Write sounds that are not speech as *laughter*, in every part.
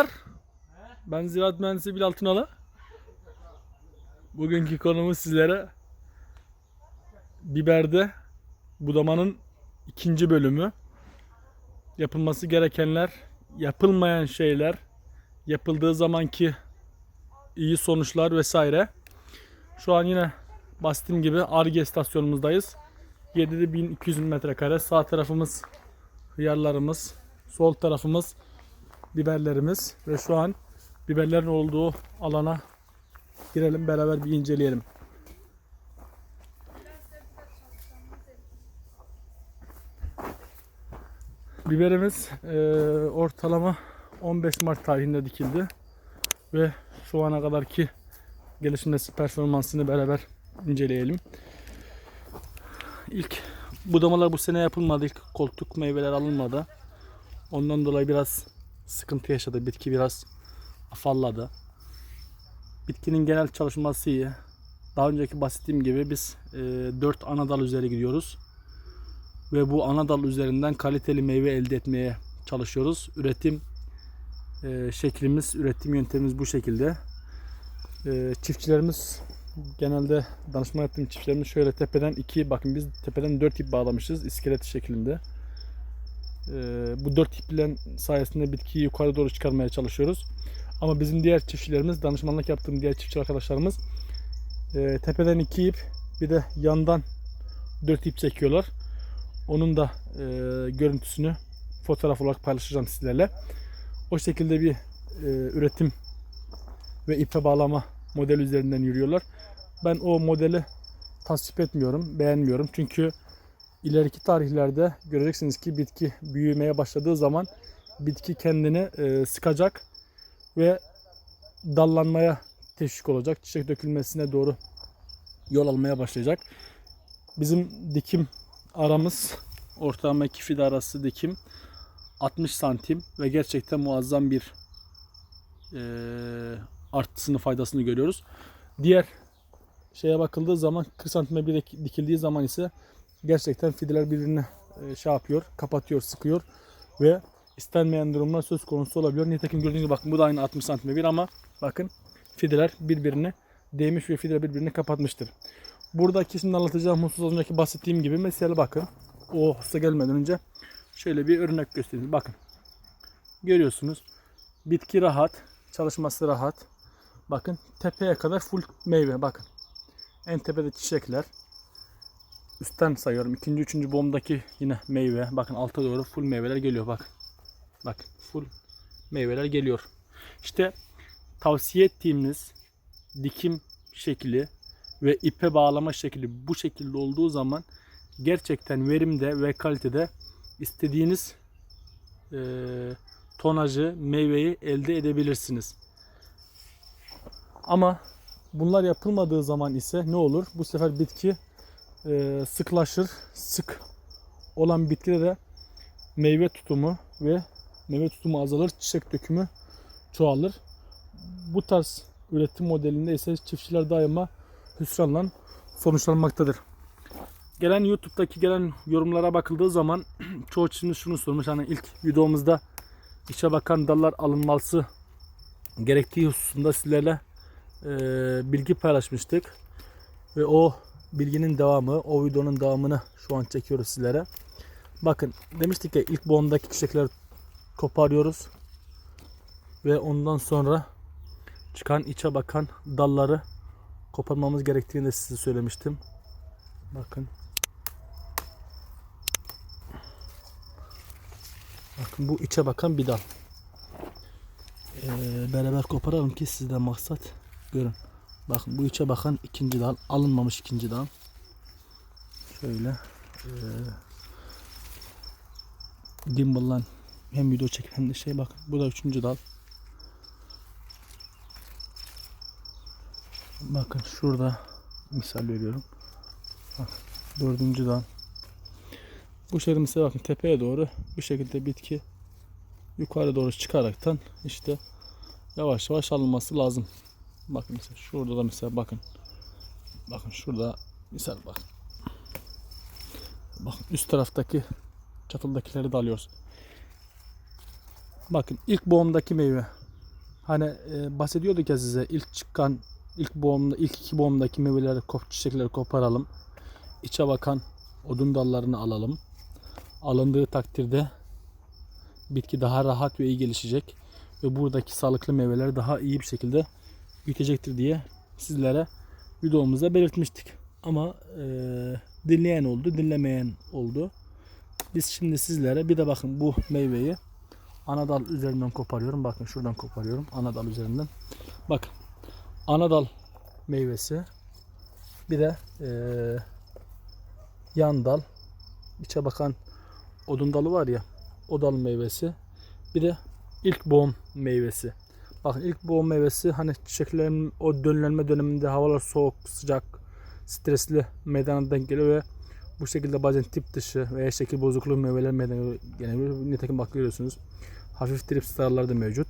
Merhabalar. Ben Ziraat Mühendisi Bilal Tunalı. Bugünkü konumuz sizlere biberde budamanın ikinci bölümü. Yapılması gerekenler, yapılmayan şeyler, yapıldığı zamanki iyi sonuçlar vesaire. Şu an yine bahsettiğim gibi Arge istasyonumuzdayız. 7200 metrekare. Sağ tarafımız hıyarlarımız, sol tarafımız biberlerimiz ve şu an biberlerin olduğu alana girelim beraber bir inceleyelim. Biberimiz eee, ortalama 15 Mart tarihinde dikildi ve şu ana kadarki gelişmesi performansını beraber inceleyelim. İlk budamalar bu sene yapılmadı. İlk koltuk meyveler alınmadı. Ondan dolayı biraz sıkıntı yaşadı. Bitki biraz afalladı. Bitkinin genel çalışması iyi. Daha önceki bahsettiğim gibi biz e, 4 ana dal üzeri gidiyoruz. Ve bu ana dal üzerinden kaliteli meyve elde etmeye çalışıyoruz. Üretim e, şeklimiz, üretim yöntemimiz bu şekilde. E, çiftçilerimiz genelde danışma yaptığım çiftçilerimiz şöyle tepeden iki bakın biz tepeden 4 ip bağlamışız iskelet şeklinde. Ee, bu dört iple sayesinde bitkiyi yukarı doğru çıkarmaya çalışıyoruz. Ama bizim diğer çiftçilerimiz, danışmanlık yaptığım diğer çiftçi arkadaşlarımız e, tepeden iki ip bir de yandan dört ip çekiyorlar. Onun da e, görüntüsünü fotoğraf olarak paylaşacağım sizlerle. O şekilde bir e, üretim ve ipe bağlama model üzerinden yürüyorlar. Ben o modeli tasvip etmiyorum, beğenmiyorum. Çünkü ileriki tarihlerde göreceksiniz ki bitki büyümeye başladığı zaman bitki kendini e, sıkacak ve dallanmaya teşvik olacak. Çiçek dökülmesine doğru yol almaya başlayacak. Bizim dikim aramız ortalama iki fide arası dikim 60 santim ve gerçekten muazzam bir e, artısını faydasını görüyoruz. Diğer şeye bakıldığı zaman 40 santime bir dik- dikildiği zaman ise gerçekten fideler birbirine e, şey yapıyor, kapatıyor, sıkıyor ve istenmeyen durumlar söz konusu olabiliyor. Nitekim gördüğünüz gibi bakın bu da aynı 60 santime bir ama bakın fideler birbirine değmiş ve fideler birbirini kapatmıştır. Buradaki şimdi anlatacağım husus az önceki bahsettiğim gibi mesela bakın o hasta gelmeden önce şöyle bir örnek göstereyim. Bakın görüyorsunuz bitki rahat, çalışması rahat. Bakın tepeye kadar full meyve bakın. En tepede çiçekler, üstten sayıyorum. İkinci, üçüncü boğumdaki yine meyve. Bakın alta doğru full meyveler geliyor bak. Bak full meyveler geliyor. İşte tavsiye ettiğimiz dikim şekli ve ipe bağlama şekli bu şekilde olduğu zaman gerçekten verimde ve kalitede istediğiniz eee tonajı, meyveyi elde edebilirsiniz. Ama bunlar yapılmadığı zaman ise ne olur? Bu sefer bitki e, sıklaşır. Sık olan bitkide de meyve tutumu ve meyve tutumu azalır, çiçek dökümü çoğalır. Bu tarz üretim modelinde ise çiftçiler daima hüsranla sonuçlanmaktadır. Gelen YouTube'daki gelen yorumlara bakıldığı zaman *clears throat* çoğu çiftçimiz şunu sormuş. Hani ilk videomuzda içe bakan dallar alınması gerektiği hususunda sizlerle e, bilgi paylaşmıştık. Ve o bilginin devamı, o videonun devamını şu an çekiyoruz sizlere. Bakın demiştik ya ilk boğumdaki çiçekleri koparıyoruz. Ve ondan sonra çıkan içe bakan dalları koparmamız gerektiğini de size söylemiştim. Bakın. Bakın bu içe bakan bir dal. Ee, beraber koparalım ki sizden maksat görün. Bakın bu içe bakan ikinci dal. Alınmamış ikinci dal. Şöyle. Ee, Gimbal'lan hem video çekip hem de şey bakın. Bu da üçüncü dal. Bakın şurada misal veriyorum. Bak, dördüncü dal. Bu şekilde mesela bakın tepeye doğru bu şekilde bitki yukarı doğru çıkaraktan işte yavaş yavaş alınması lazım. Bakın mesela şurada da mesela bakın. Bakın şurada misal bakın. Bakın üst taraftaki çatıldakileri de alıyoruz. Bakın ilk boğumdaki meyve. Hani e, bahsediyorduk ya size ilk çıkan ilk boğumda ilk iki boğumdaki meyveleri kop çiçekleri koparalım. İçe bakan odun dallarını alalım. Alındığı takdirde bitki daha rahat ve iyi gelişecek ve buradaki sağlıklı meyveleri daha iyi bir şekilde büyütecektir diye sizlere videomuzda belirtmiştik. Ama e, dinleyen oldu, dinlemeyen oldu. Biz şimdi sizlere bir de bakın bu meyveyi ana dal üzerinden koparıyorum. Bakın şuradan koparıyorum ana dal üzerinden. Bakın ana dal meyvesi bir de e, yan dal içe bakan odun dalı var ya o dal meyvesi bir de ilk boğum meyvesi. Bakın ilk boğum meyvesi hani çiçeklerin o dönlenme döneminde havalar soğuk, sıcak, stresli meydana denk geliyor ve bu şekilde bazen tip dışı veya şekil bozukluğu meyveler meydana gelebiliyor. Nitekim bak görüyorsunuz. Hafif trip starlar da mevcut.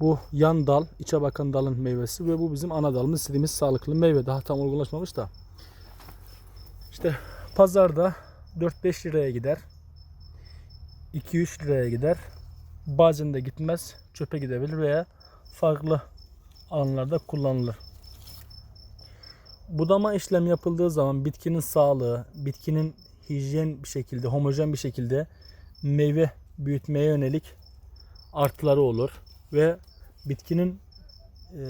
Bu yan dal, içe bakan dalın meyvesi ve bu bizim ana dalımız istediğimiz sağlıklı meyve. Daha tam olgunlaşmamış da. İşte pazarda 4-5 liraya gider. 2-3 liraya gider. Bazen de gitmez. Çöpe gidebilir veya farklı alanlarda kullanılır. Budama işlem yapıldığı zaman bitkinin sağlığı, bitkinin hijyen bir şekilde, homojen bir şekilde meyve büyütmeye yönelik artıları olur ve bitkinin eee,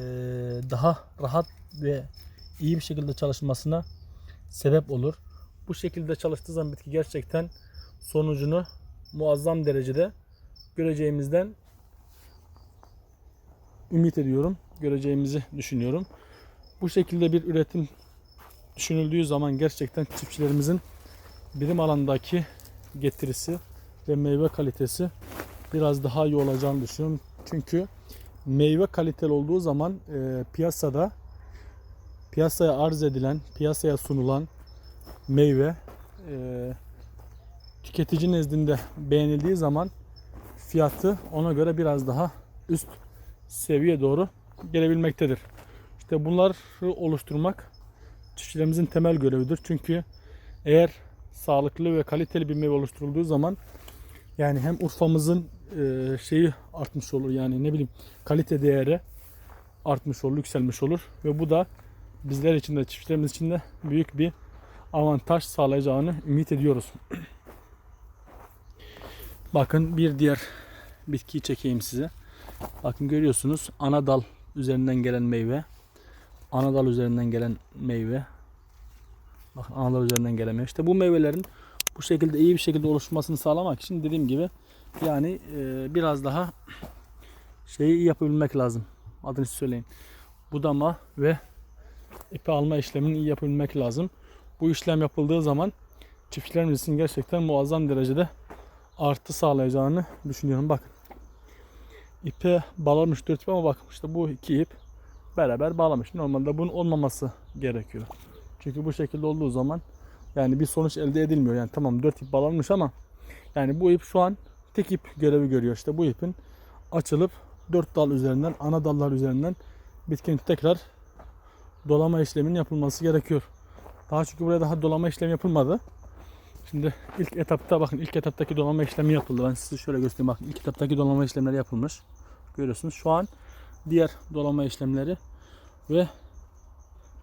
daha rahat ve iyi bir şekilde çalışmasına sebep olur. Bu şekilde çalıştığı zaman bitki gerçekten sonucunu muazzam derecede göreceğimizden ümit ediyorum. Göreceğimizi düşünüyorum. Bu şekilde bir üretim düşünüldüğü zaman gerçekten çiftçilerimizin birim alandaki getirisi ve meyve kalitesi biraz daha iyi olacağını düşünüyorum. Çünkü meyve kaliteli olduğu zaman e, piyasada piyasaya arz edilen, piyasaya sunulan meyve e, tüketici nezdinde beğenildiği zaman fiyatı ona göre biraz daha üst seviye doğru gelebilmektedir. İşte bunları oluşturmak çiftçilerimizin temel görevidir. Çünkü eğer sağlıklı ve kaliteli bir meyve oluşturulduğu zaman yani hem Urfa'mızın e, şeyi artmış olur yani ne bileyim kalite değeri artmış olur, yükselmiş olur ve bu da bizler için de çiftçilerimiz için de büyük bir avantaj sağlayacağını ümit ediyoruz. *clears throat* Bakın bir diğer bitkiyi çekeyim size. Bakın görüyorsunuz ana dal üzerinden gelen meyve. Ana dal üzerinden gelen meyve. Bakın ana dal üzerinden gelen meyve. İşte bu meyvelerin bu şekilde iyi bir şekilde oluşmasını sağlamak için dediğim gibi yani e, biraz daha şeyi yapabilmek lazım. Adını söyleyin. Budama ve ipi alma işlemini iyi yapabilmek lazım. Bu işlem yapıldığı zaman çiftçilerimiz için gerçekten muazzam derecede artı sağlayacağını düşünüyorum. Bakın ipe bağlamış dört ip ama bakın işte bu iki ip beraber bağlamış. Normalde bunun olmaması gerekiyor. Çünkü bu şekilde olduğu zaman yani bir sonuç elde edilmiyor. Yani tamam dört ip bağlanmış ama yani bu ip şu an tek ip görevi görüyor. İşte bu ipin açılıp dört dal üzerinden, ana dallar üzerinden bitkinin tekrar dolama işleminin yapılması gerekiyor. Daha çünkü buraya daha dolama işlemi yapılmadı. Şimdi ilk etapta bakın ilk etaptaki dolama işlemi yapıldı. Ben size şöyle göstereyim. Bakın ilk etaptaki dolama işlemleri yapılmış. Görüyorsunuz. Şu an diğer dolama işlemleri ve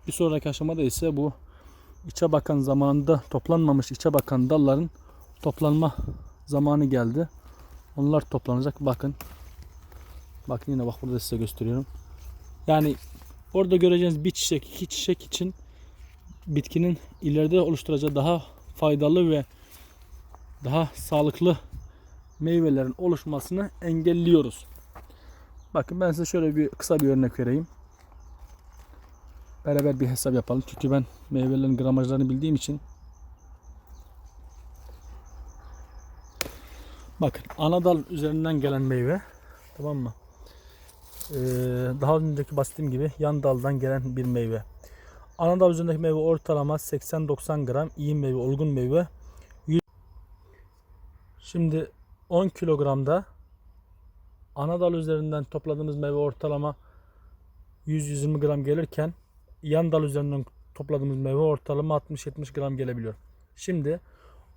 bir sonraki aşamada ise bu içe bakan zamanında toplanmamış içe bakan dalların toplanma zamanı geldi. Onlar toplanacak. Bakın. Bakın yine bak burada size gösteriyorum. Yani orada göreceğiniz bir çiçek, iki çiçek için bitkinin ileride oluşturacağı daha faydalı ve daha sağlıklı meyvelerin oluşmasını engelliyoruz. Bakın ben size şöyle bir kısa bir örnek vereyim. Beraber bir hesap yapalım. Çünkü ben meyvelerin gramajlarını bildiğim için Bakın ana dal üzerinden gelen meyve tamam mı? Ee, daha önceki bahsettiğim gibi yan daldan gelen bir meyve. Ana dal üzerindeki meyve ortalama 80-90 gram, iyi meyve, olgun meyve. 100 Şimdi 10 kilogramda ana dal üzerinden topladığımız meyve ortalama 100-120 gram gelirken yan dal üzerinden topladığımız meyve ortalama 60-70 gram gelebiliyor. Şimdi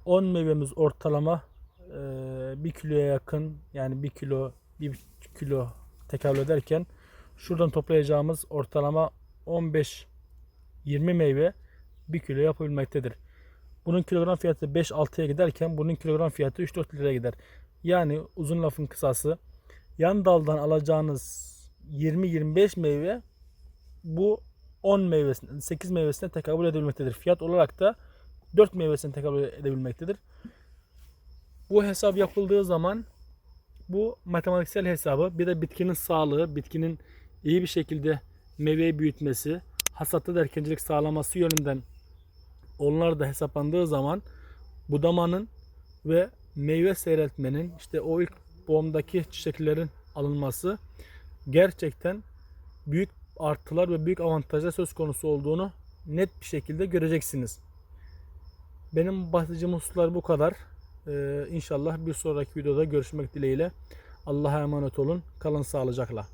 10 meyvemiz ortalama 1 kiloya yakın yani 1 kilo 1 kilo tekabül ederken şuradan toplayacağımız ortalama 15-20 meyve 1 kilo yapabilmektedir. Bunun kilogram fiyatı 5-6'ya giderken bunun kilogram fiyatı 3-4 liraya gider. Yani uzun lafın kısası yan daldan alacağınız 20-25 meyve bu 10 meyvesine 8 meyvesine tekabül edebilmektedir. Fiyat olarak da 4 meyvesine tekabül edebilmektedir. Bu hesap yapıldığı zaman bu matematiksel hesabı bir de bitkinin sağlığı, bitkinin iyi bir şekilde meyveyi büyütmesi, hasatta da erkencilik sağlaması yönünden onlar da hesaplandığı zaman budamanın ve meyve seyreltmenin işte o ilk boğumdaki çiçeklerin alınması gerçekten büyük artılar ve büyük avantajlar söz konusu olduğunu net bir şekilde göreceksiniz. Benim bahsedeceğim hususlar bu kadar. Ee, inşallah bir sonraki videoda görüşmek dileğiyle. Allah'a emanet olun. Kalın sağlıcakla.